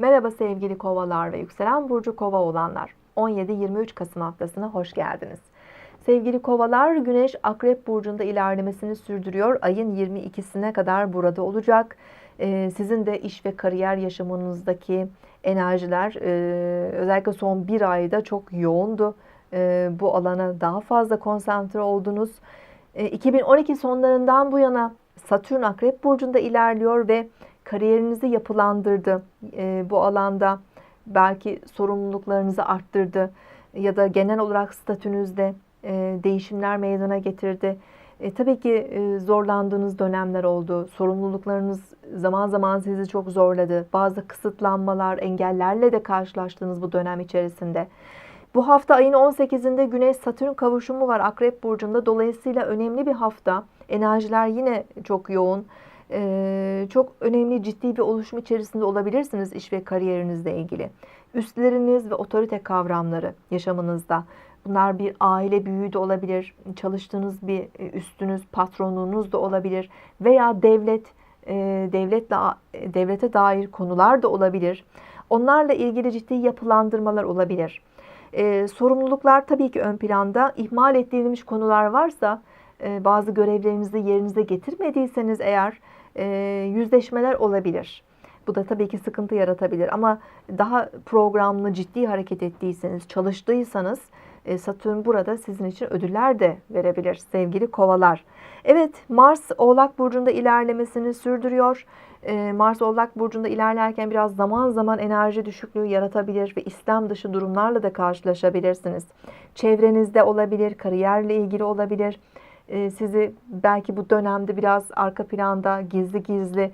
Merhaba sevgili kovalar ve yükselen burcu kova olanlar. 17-23 Kasım haftasına hoş geldiniz. Sevgili kovalar, Güneş Akrep Burcu'nda ilerlemesini sürdürüyor. Ayın 22'sine kadar burada olacak. Ee, sizin de iş ve kariyer yaşamınızdaki enerjiler e, özellikle son bir ayda çok yoğundu. E, bu alana daha fazla konsantre oldunuz. E, 2012 sonlarından bu yana Satürn Akrep Burcu'nda ilerliyor ve kariyerinizi yapılandırdı. E, bu alanda belki sorumluluklarınızı arttırdı ya da genel olarak statünüzde e, değişimler meydana getirdi. E, tabii ki e, zorlandığınız dönemler oldu. Sorumluluklarınız zaman zaman sizi çok zorladı. Bazı kısıtlanmalar, engellerle de karşılaştığınız bu dönem içerisinde. Bu hafta ayın 18'inde Güneş Satürn kavuşumu var Akrep Burcu'nda. Dolayısıyla önemli bir hafta. Enerjiler yine çok yoğun. Ee, çok önemli ciddi bir oluşum içerisinde olabilirsiniz iş ve kariyerinizle ilgili. Üstleriniz ve otorite kavramları yaşamınızda. Bunlar bir aile büyüğü de olabilir, çalıştığınız bir üstünüz, patronunuz da olabilir veya devlet, e, devletle devlete dair konular da olabilir. Onlarla ilgili ciddi yapılandırmalar olabilir. Ee, sorumluluklar tabii ki ön planda. İhmal ettiğiniz konular varsa, e, bazı görevlerinizi yerinize getirmediyseniz eğer e, yüzleşmeler olabilir. Bu da tabii ki sıkıntı yaratabilir ama daha programlı ciddi hareket ettiyseniz, çalıştıysanız e, Satürn burada sizin için ödüller de verebilir sevgili kovalar. Evet Mars Oğlak Burcu'nda ilerlemesini sürdürüyor. E, Mars Oğlak Burcu'nda ilerlerken biraz zaman zaman enerji düşüklüğü yaratabilir ve İslam dışı durumlarla da karşılaşabilirsiniz. Çevrenizde olabilir, kariyerle ilgili olabilir e, sizi belki bu dönemde biraz arka planda gizli gizli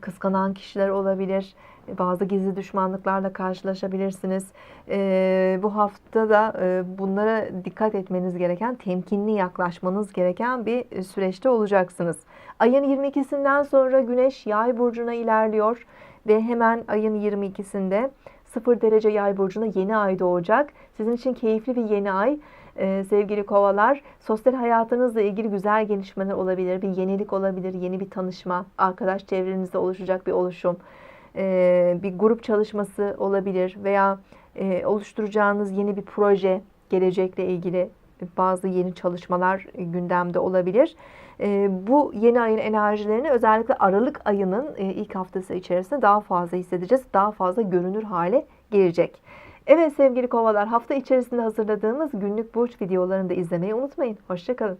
kıskanan kişiler olabilir. Bazı gizli düşmanlıklarla karşılaşabilirsiniz. Bu hafta da bunlara dikkat etmeniz gereken, temkinli yaklaşmanız gereken bir süreçte olacaksınız. Ayın 22'sinden sonra Güneş Yay burcuna ilerliyor ve hemen ayın 22'sinde 0 derece Yay burcuna yeni ay doğacak. Sizin için keyifli bir yeni ay ee, sevgili kovalar. Sosyal hayatınızla ilgili güzel gelişmeler olabilir. Bir yenilik olabilir, yeni bir tanışma, arkadaş çevrenizde oluşacak bir oluşum, ee, bir grup çalışması olabilir veya e, oluşturacağınız yeni bir proje, gelecekle ilgili bazı yeni çalışmalar gündemde olabilir. Ee, bu yeni ayın enerjilerini özellikle Aralık ayının e, ilk haftası içerisinde daha fazla hissedeceğiz. Daha fazla görünür hale gelecek. Evet sevgili kovalar hafta içerisinde hazırladığımız günlük burç videolarını da izlemeyi unutmayın. Hoşçakalın.